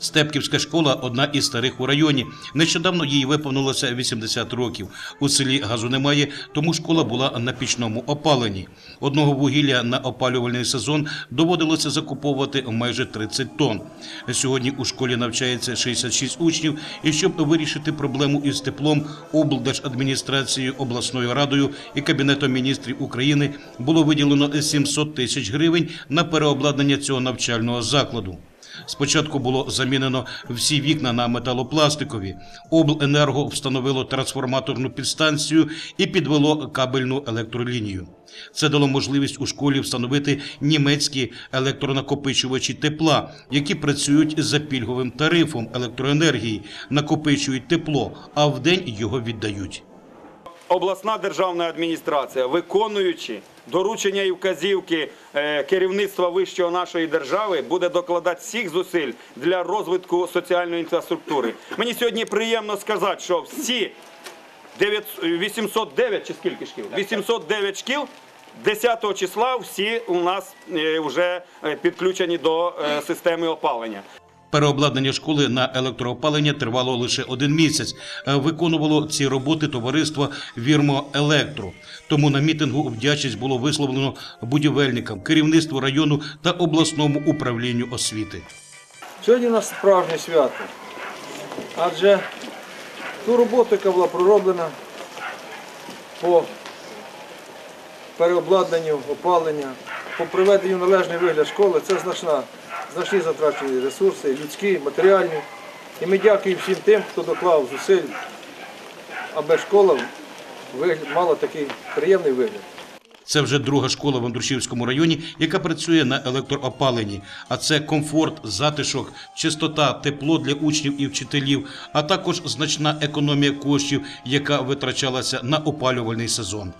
Степківська школа одна із старих у районі. Нещодавно їй виповнилося 80 років. У селі газу немає, тому школа була на пічному опаленні. Одного вугілля на опалювальний сезон доводилося закуповувати майже 30 тонн. Сьогодні у школі навчається 66 учнів, і щоб вирішити проблему із теплом, облдержадміністрацією, обласною радою і кабінетом міністрів України було виділено 700 тисяч гривень на переобладнання цього навчального закладу. Спочатку було замінено всі вікна на металопластикові. Обленерго встановило трансформаторну підстанцію і підвело кабельну електролінію. Це дало можливість у школі встановити німецькі електронакопичувачі тепла, які працюють за пільговим тарифом електроенергії, накопичують тепло, а вдень його віддають. Обласна державна адміністрація, виконуючи доручення і вказівки е, керівництва вищого нашої держави, буде докладати всіх зусиль для розвитку соціальної інфраструктури. Мені сьогодні приємно сказати, що всі 809 чи скільки шкіл? 809 шкіл. 10 числа всі у нас е, вже е, підключені до системи опалення. Переобладнання школи на електроопалення тривало лише один місяць. Е, Виконувало ці роботи товариство Вірмо Електро. Тому на мітингу вдячність було висловлено будівельникам, керівництву району та обласному управлінню освіти. Сьогодні у нас справжнє свято. Адже ту роботу, яка була пророблена по переобладнанню, опалення, по приведенню належний вигляд школи, це значна, значні затрачені ресурси, людські, матеріальні. І ми дякуємо всім тим, хто доклав зусиль, аби школа мала такий приємний вигляд. Це вже друга школа в Андрушівському районі, яка працює на електроопаленні. А це комфорт, затишок, чистота, тепло для учнів і вчителів, а також значна економія коштів, яка витрачалася на опалювальний сезон.